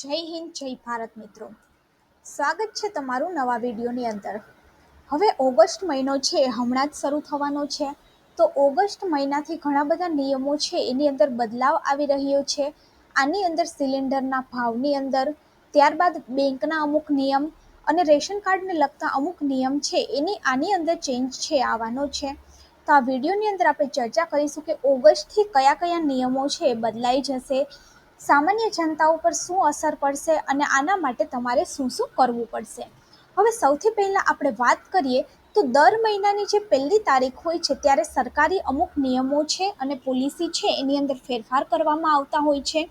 જય હિન્દ, જય ભારત મિત્રો. સ્વાગત છે તમારું નવા વિડીયોની અંદર. હવે ઓગસ્ટ મહિનો છે, હમણાં જ શરૂ થવાનો છે. તો ઓગસ્ટ મહિનાથી ઘણા બધા નિયમો છે, એની અંદર બદલાવ આવી રહ્યો છે. આની અંદર સિલિન્ડરના ભાવની અંદર, ત્યારબાદ બેંકના અમુક નિયમ અને રેશન કાર્ડને લગતા અમુક નિયમ છે, એની આની અંદર ચેન્જ છે, આવવાનો છે. તો આ વિડીયોની અંદર આપણે ચર્ચા કરીશું કે ઓગસ્ટથી કયા કયા નિયમો છે, બદલાઈ જશે. સામાન્ય જનતા ઉપર શું અસર પડશે અને આના માટે તમારે શું શું કરવું પડશે? હવે સૌથી પહેલાં આપણે વાત કરીએ તો દર મહિનાની જે પહેલી તારીખ હોય છે, ત્યારે સરકારી અમુક નિયમો છે અને પોલિસી છે, એની અંદર ફેરફાર કરવામાં આવતા હોય છે.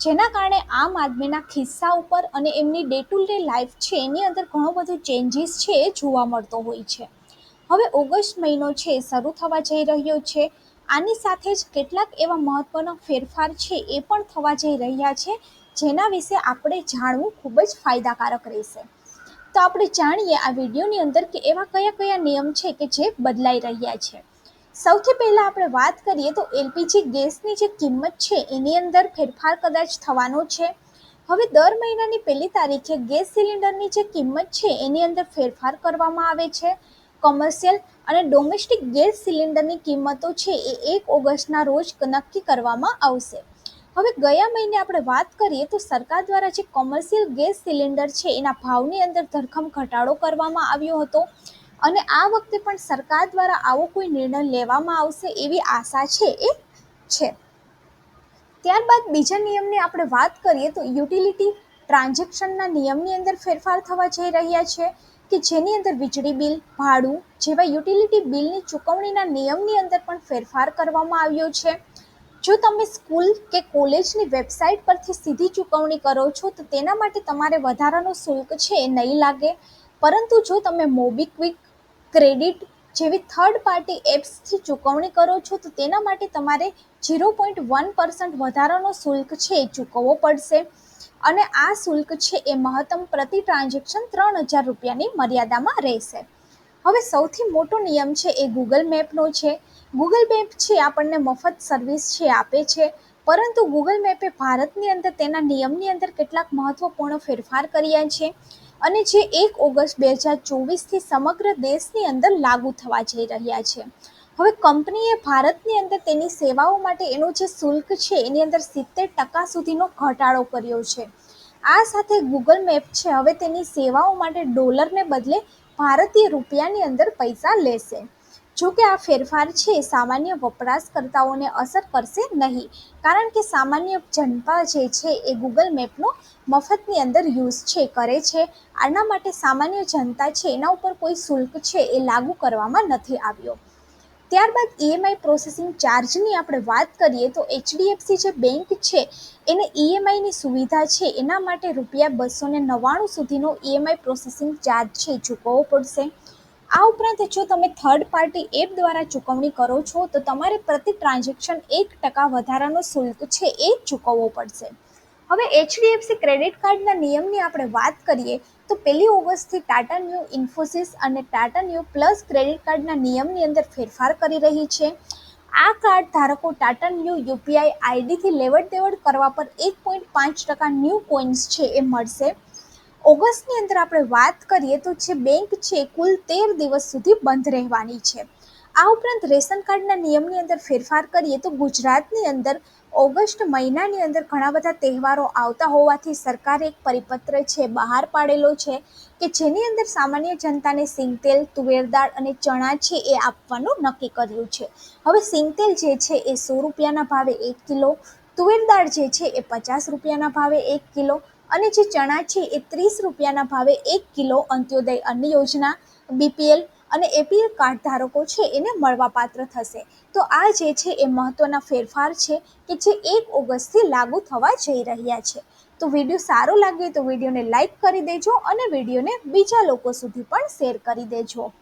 જેના કારણે આમ આદમીના ખિસ્સા ઉપર અને એમની ડે ટુ ડે લાઈફ છે, એની અંદર ઘણો બધો ચેન્જીસ છે, એ જોવા મળતો હોય છે. હવે ઓગસ્ટ મહિનો છે, શરૂ થવા જઈ રહ્યો છે. આની સાથે જ કેટલાક એવા મહત્ત્વના ફેરફાર છે એ પણ થવા જઈ રહ્યા છે, જેના વિશે આપણે જાણવું ખૂબ જ ફાયદાકારક રહેશે. તો આપણે જાણીએ આ વિડીયોની અંદર કે એવા કયા કયા નિયમ છે કે જે બદલાઈ રહ્યા છે. સૌથી પહેલાં આપણે વાત કરીએ તો એલપીજી ગેસની જે કિંમત છે એની અંદર ફેરફાર કદાચ થવાનો છે. હવે દર મહિનાની પહેલી તારીખે ગેસ સિલિન્ડરની જે કિંમત છે એની અંદર ફેરફાર કરવામાં આવે છે. કોમર્શિયલ અને ડોમેસ્ટિક ગેસ સિલિન્ડરની કિંમતો છે એ એક ઓગસ્ટના રોજ નક્કી કરવામાં આવશે. હવે ગયા મહિને આપણે વાત કરીએ તો સરકાર દ્વારા જે કોમર્શિયલ ગેસ સિલિન્ડર છે એના ભાવની અંદર ધરખમ ઘટાડો કરવામાં આવ્યો હતો અને આ વખતે પણ સરકાર દ્વારા આવો કોઈ નિર્ણય લેવામાં આવશે એવી આશા છે એ છે. ત્યારબાદ બીજા નિયમની આપણે વાત કરીએ તો યુટિલિટી ટ્રાન્ઝેક્શનના નિયમની અંદર ફેરફાર થવા જઈ રહ્યા છે. કે જેની અંદર વીજળી બિલ, ભાડું જેવા યુટિલિટી બિલની ચૂકવણીના નિયમની અંદર પણ ફેરફાર કરવામાં આવ્યો છે. જો તમે સ્કૂલ કે કોલેજની વેબસાઇટ પરથી સીધી ચૂકવણી કરો છો, તો તેના માટે તમારે વધારાનો શુલ્ક છે એ નહીં લાગે. પરંતુ જો તમે મોબીક્વિક, ક્રેડિટ જેવી થર્ડ પાર્ટી એપ્સથી ચૂકવણી કરો છો, તો તેના માટે તમારે ઝીરો પોઈન્ટ વન પર્સન્ટ વધારાનો શુલ્ક છે એ ચૂકવવો પડશે. અને આ શુલ્ક છે એ મહત્તમ પ્રતિ ટ્રાન્ઝેક્શન ત્રણ હજાર રૂપિયાની મર્યાદામાં રહેશે. હવે સૌથી મોટો નિયમ છે એ ગૂગલ મેપનો છે. ગૂગલ મેપ છે આપણને મફત સર્વિસ છે, આપે છે. પરંતુ ગૂગલ મેપે ભારતની અંદર તેના નિયમની અંદર કેટલાક મહત્ત્વપૂર્ણ ફેરફાર કર્યા છે અને જે એક ઓગસ્ટ બે હજાર ચોવીસથી સમગ્ર દેશની અંદર લાગુ થવા જઈ રહ્યા છે. હવે કંપનીએ ભારતની અંદર તેની સેવાઓ માટે એનો જે શુલ્ક છે, એની અંદર સિત્તેર ટકા સુધીનો ઘટાડો કર્યો છે. આ સાથે ગૂગલ મેપ છે, હવે તેની સેવાઓ માટે ડોલરને બદલે ભારતીય રૂપિયાની અંદર પૈસા લેશે. જો કે આ ફેરફાર છે સામાન્ય વપરાશકર્તાઓને અસર કરશે નહીં. કારણ કે સામાન્ય જનતા જે છે, એ ગૂગલ મેપનો મફતની અંદર યુઝ છે, કરે છે. આના માટે સામાન્ય જનતા છે, એના ઉપર કોઈ શુલ્ક છે, એ લાગુ કરવામાં નથી આવ્યો. ત્યારબાદ ઈએમઆઈ પ્રોસેસિંગ ચાર્જની આપણે વાત કરીએ તો એચડીએફસી જે બેંક છે, એને ઈએમઆઈની સુવિધા છે, એના માટે રૂપિયા બસો ને નવ્વાણું સુધીનો ઈએમઆઈ પ્રોસેસિંગ ચાર્જ છે, ચૂકવવો પડશે. આ ઉપરાંત જો તમે થર્ડ પાર્ટી એપ દ્વારા ચૂકવણી કરો છો, તો તમારે પ્રતિ ટ્રાન્ઝેક્શન એક ટકા વધારાનો શુલ્ક છે, એ ચૂકવવો પડશે. હવે એચડીએફસી ક્રેડિટ કાર્ડના નિયમની આપણે વાત કરીએ તો પહેલી ઓગસ્ટથી ટાટા ન્યૂ ઇન્ફોસિસ અને ટાટા ન્યૂ પ્લસ ક્રેડિટ કાર્ડના નિયમની અંદર ફેરફાર કરી રહી છે. આ કાર્ડ ધારકો ટાટા ન્યૂ યુપીઆઈ આઈડીથી લેવડ દેવડ કરવા પર એક પોઈન્ટ પાંચ ટકા ન્યૂ કોઇન્સ છે એ મળશે. ઓગસ્ટની અંદર આપણે વાત કરીએ તો જે બેંક છે કુલ તેર દિવસ સુધી બંધ રહેવાની છે. આ ઉપરાંત રેશન કાર્ડના નિયમની અંદર ફેરફાર કરીએ તો ગુજરાતની અંદર ઓગસ્ટ મહિનાની અંદર ઘણા બધા તહેવારો આવતા હોવાથી સરકારે એક પરિપત્ર છે, બહાર પાડેલો છે કે જેની અંદર સામાન્ય જનતાને સિંગતેલ, તુવેર દાળ અને ચણા છે એ આપવાનું નક્કી કર્યું છે. હવે સિંગતેલ જે છે એ સો રૂપિયાના ભાવે એક કિલો, તુવેર દાળ જે છે એ પચાસ રૂપિયાના ભાવે એક કિલો અને જે ચણા છે એ ત્રીસ રૂપિયાના ભાવે એક કિલો અંત્યોદય અન્ન યોજના, બીપીએલ અને એપીએલ કાર્ડ ધારકો છે એને મળવાપાત્ર થશે. તો આ જે છે એ મહત્ત્વના ફેરફાર છે કે જે એક ઓગસ્ટથી લાગુ થવા જઈ રહ્યા છે. તો વીડિયો સારો લાગે તો વિડીયોને લાઇક કરી દેજો અને વિડીયોને બીજા લોકો સુધી પણ શેર કરી દેજો.